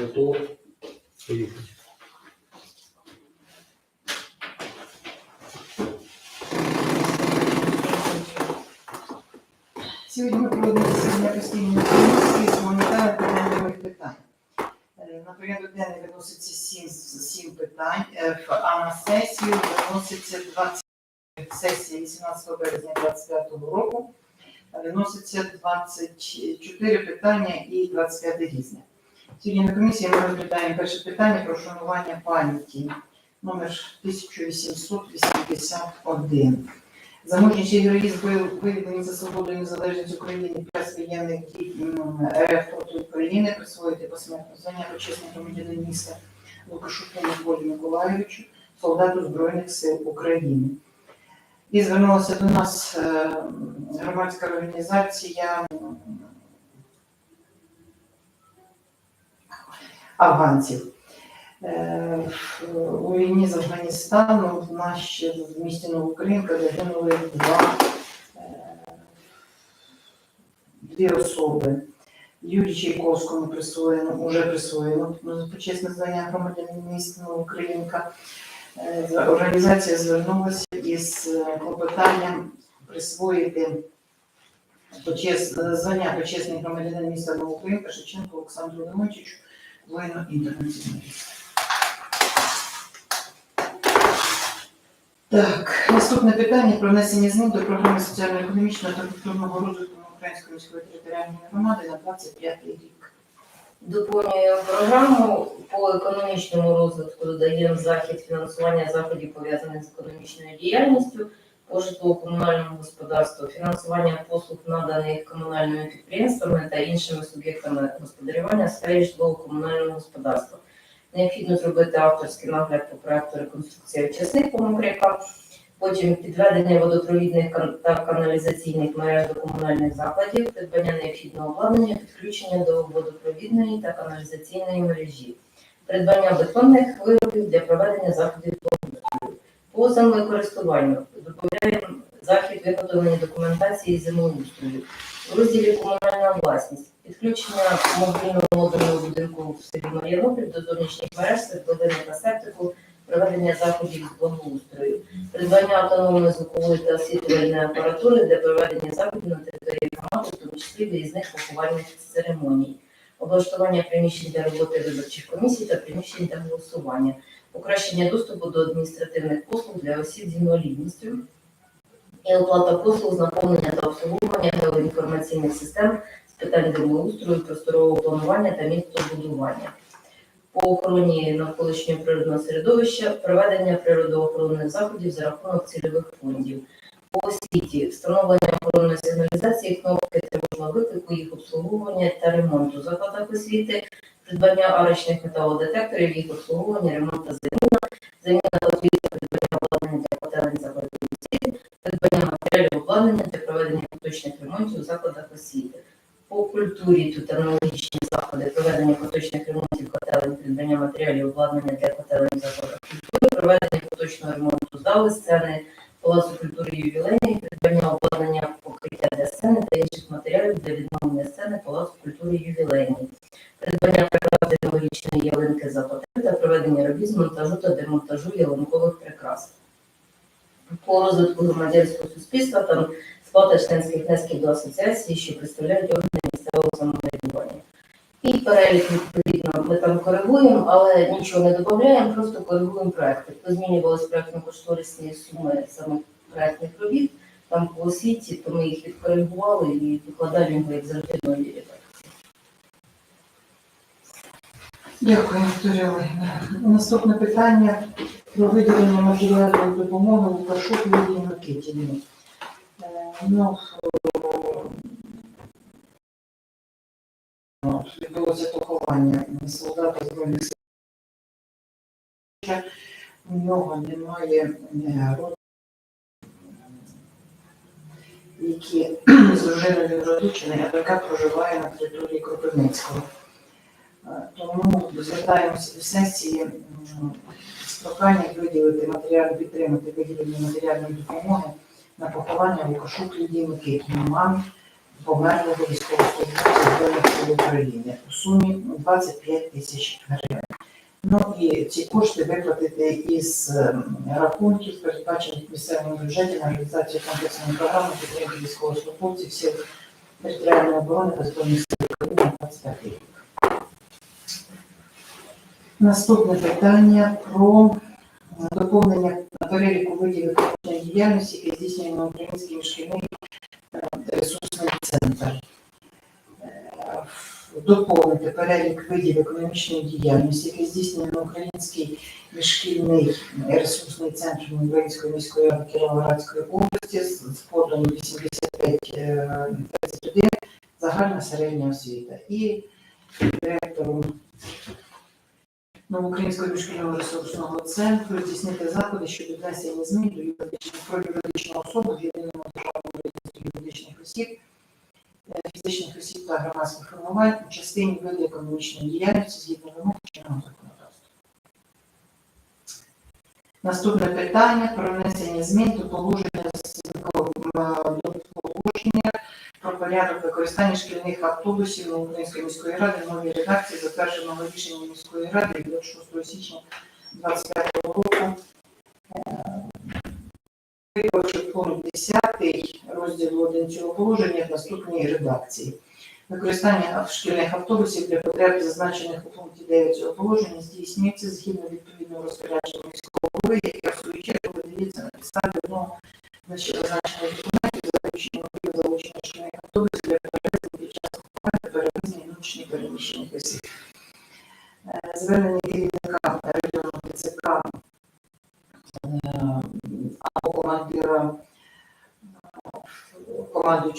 Готово? Поїхали. Сьогодні ми проводимо засідання постійної комісії з гуманітарних та питань. Е, На порядок денний виноситься сім, сім питань, е, а на сесію виноситься 20 сесія 18 березня 2025 року. Виноситься 24 питання і 25 різне. Сьогодні на комісії ми розглядаємо перше питання про шанування пам'яті номер 1881. За мужність і героїзм виявлені за свободу і незалежність України під час воєнних дій РФ проти України присвоїти посмертне звання почесного громадянина міста Лукашуку Миколі Миколаївичу, солдату Збройних сил України. І звернулася до нас е, громадська організація афганців. Е, У війні з Афганістану в ще в місті Новоукраїнка загинули два, е, дві особи. Юрій Чайковському присвоєно, уже присвоєно ну, почесне звання громадянина міста Новоукраїнка. Е, Організація звернулася із е, клопотанням присвоїти звання почесний громадянин міста Новоукраїнка Шевченко Олександру Леонтьовичу, воїну інтернаціоналісту. Так, наступне питання про внесення змін до програми соціально-економічного та культурного розвитку Української міської територіальної громади на 25 рік. Доповнюємо програму по економічному розвитку. Додаємо захід фінансування заходів пов'язаних з економічною діяльністю по житлово-комунальному господарству, фінансування послуг наданих комунальними підприємствами та іншими суб'єктами господарювання в сфері житлово-комунального господарства. Необхідно зробити авторський нагляд по проекту реконструкції очисних помокрика, потім підведення водопровідних та каналізаційних мереж до комунальних закладів, придбання необхідного обладнання, підключення до водопровідної та каналізаційної мережі, придбання бетонних виробів для проведення заходів. По землекористуванню доповідаємо захід виготовлення документації землеустрою. Розділі комунальна власність, підключення мобільного модульного будинку в селі Мар'янополь до зовнішніх мереж, свердловини та септику, проведення заходів з благоустрою. Придбання автономної звукової та освітлювальної апаратури для проведення заходів на території громади, в тому числі виїзних поховальних церемоній, облаштування приміщень для роботи виборчих комісій та приміщень для голосування, покращення доступу до адміністративних послуг для осіб з інвалідністю. І оплата послуг з наповнення та обслуговування геоінформаційних систем з питань землеустрою, просторового планування та містобудування. По охороні навколишнього природного середовища, проведення природоохоронних заходів за рахунок цільових фондів. По освіті встановлення охоронної сигналізації, кнопки тривожного їх обслуговування та ремонту закладах освіти, придбання арочних металодетекторів, їх обслуговування, ремонт та заміна, заміна освіти, придбання обладнання для котелень закладів освіти, придбання матеріалів обладнання для проведення поточних ремонтів у закладах освіти. По культурі тут аналогічні заходи проведення поточних ремонтів котелень, придбання матеріалів обладнання для котелень закладах культури, проведення поточного ремонту зали, сцени, палацу культури ювілейної, придбання обладнання покриття для сцени та інших матеріалів для відновлення сцени палацу культури ювілейної, придбання прикрас технологічної ялинки за патент та проведення робіт з монтажу та демонтажу ялинкових прикрас. По розвитку громадянського суспільства там сплата членських внесків до асоціації, що представляють органи місцевого самоврядування. І перелік відповідно ми там коригуємо, але нічого не додаємо, просто коригуємо проекти. Позмінювалися проектно-кошторисні суми самих проектних робіт, там по освіті, то ми їх відкоригували і викладаємо його як завжди нові редакції. Дякую, Вікторія Олегівна. Наступне питання про виділення матеріальної допомоги Лукашук Лілії Микитівні. Е, Ну, е, відбулося поховання солдата Збройних сил. У нього немає е, родичів, які з дружиною він розлучений, а яка проживає на території Кропивницького. Е, Тому звертаємося до сесії з проханням виділити матеріал, підтримати виділення матеріальної допомоги на поховання Лукашук Лідії Микитівни, мамі померлого військовослужбовця Збройних сил України у сумі 25 тисяч гривень. Ну і ці кошти виплатити із ем, рахунків, передбачених місцевому бюджеті на реалізацію комплексної програми підтримки військовослужбовців сил територіальної оборони та збройних сил України на 25 рік. Наступне питання про е, доповнення переліку видів економічної діяльності, які здійснює на український міжшкільний е, ресурсний центр. Е, Доповнити перелік видів економічної діяльності, які здійснює український міжшкільний ресурсний центр Української міської ради Кіровоградської області з кодом 8531 загальна середня освіта. І директором Новоукраїнського міжшкільного ресурсного центру здійснити заходи щодо внесення змін до юридичних про юридичну особу в єдиному державному юридичних осіб, е, фізичних осіб та громадських формувань у частині виду економічної діяльності згідно вимог чинного законодавства. Наступне питання про внесення змін до положення до положення про порядок використання шкільних автобусів Української міської ради в новій редакції, затвердженого рішенням міської ради від 26 січня 2025 року. Виконавши пункт 10 розділу 1 цього положення в наступній редакції. Використання шкільних автобусів для потреб, зазначених у пункті 9 цього положення, здійснюється згідно відповідного розпорядження міського голови, яке в свою чергу видається на підставі одного зазначеного зазначених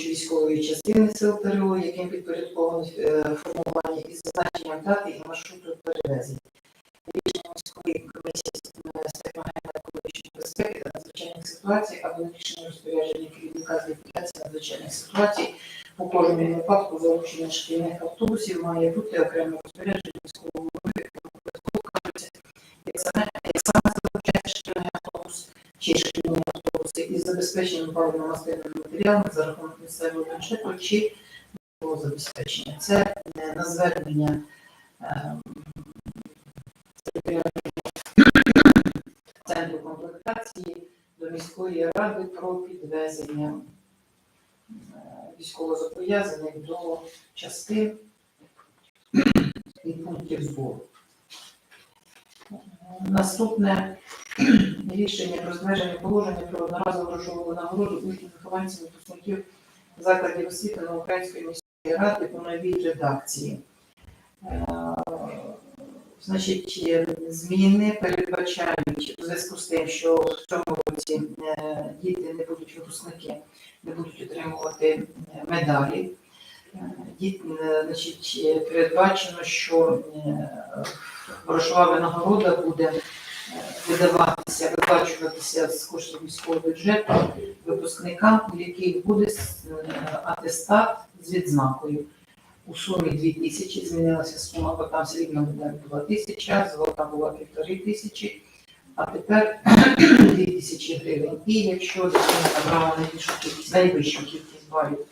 е, військової частини сил ТРО, яким підпорядковані е, формування із зазначенням дати і маршруту перевезення. Рішення міської комісії з техногенної екологічної безпеки та надзвичайних ситуацій або рішення розпорядження керівника з ліквідації надзвичайних ситуацій по кожному випадку залучення шкільних автобусів має бути окреме розпорядження міського голови, як саме залучається шкільний автобус чи забезпеченням паливно-мастильними матеріалами за рахунок місцевого бюджету чи забезпечення. Це е, на звернення ем, центру комплектації до міської ради про підвезення е, військовозобов'язаних до частин і пунктів збору. Е, Наступне рішення про збереження положення про одноразову грошову нагороду учнів вихованців випускників закладів освіти на Української міської ради у новій редакції. Е, Значить, зміни передбачають у зв'язку з тим, що в цьому році е, діти не будуть випускники, не будуть отримувати е, медалі. Діт, значить, передбачено, що грошова винагорода буде видаватися, виплачуватися з коштів міського бюджету випускникам, у яких буде е, атестат з відзнакою у сумі 2 тисячі, змінилася сума, бо там срібна медаль була тисяча, золота була півтори тисячі, а тепер 2 тисячі гривень. І якщо дитина набрала найвищу кількість балів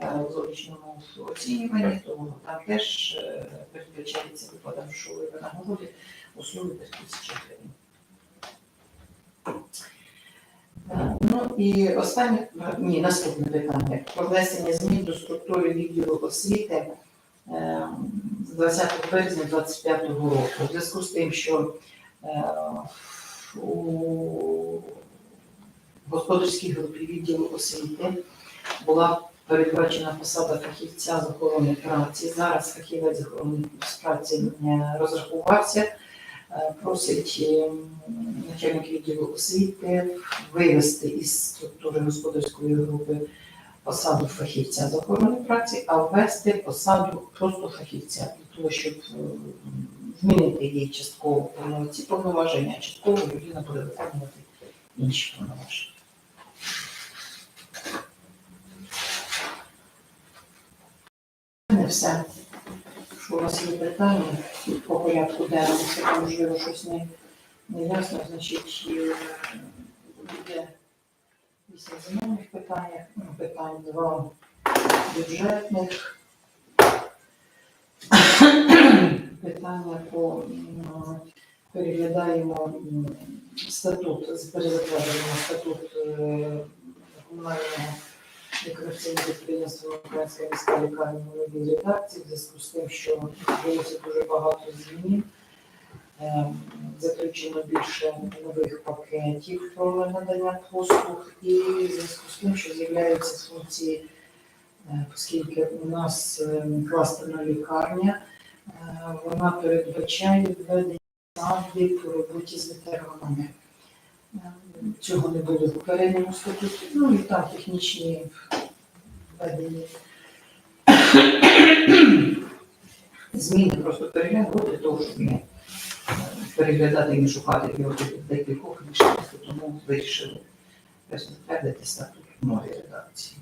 е, в зовнішньому оцінюванні, то там теж е, передбачається виплата грошової винагороди у сумі 3 тисячі гривень. Ну і останнє, ні, наступне питання. Про внесення змін до структури відділу освіти е, з 20 березня 2025 року. У зв'язку з тим, що е, у господарській групі відділу освіти була передбачена посада фахівця з охорони праці. Зараз фахівець охорони праці е, розрахувався. Е, Просить е, начальник відділу освіти вивести із структури господарської групи посаду фахівця з охорони праці, а ввести посаду просто фахівця для того, щоб е, змінити її частково ці повноваження, а частково людина буде виконувати інші повноваження. Все. Що у вас є питання по порядку денному, це можливо щось не, ясно, значить е, буде вісім зимових питань, ну, питань два бюджетних. Питання по переглядаємо статут, перезатверджуємо статут е, комунального некомерційного підприємства Українська міська лікарня новій редакції, в зв'язку з тим, що відбулося дуже багато змін. Е, Заключено більше нових пакетів про надання послуг і в зв'язку з тим, що з'являються функції, е, оскільки у нас е, кластерна лікарня, е, вона передбачає введення засади по роботі з ветеранами. Цього не було в попередньому статуті, ну і там технічні введені зміни просто переглянули для того, щоб не переглядати і не шукати його декількох рішеннях, тому вирішили затвердити статут в новій редакції.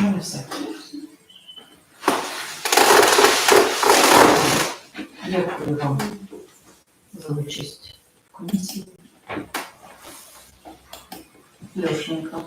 Ну, не все. Дякую вам за участь в комісії. Лешенко.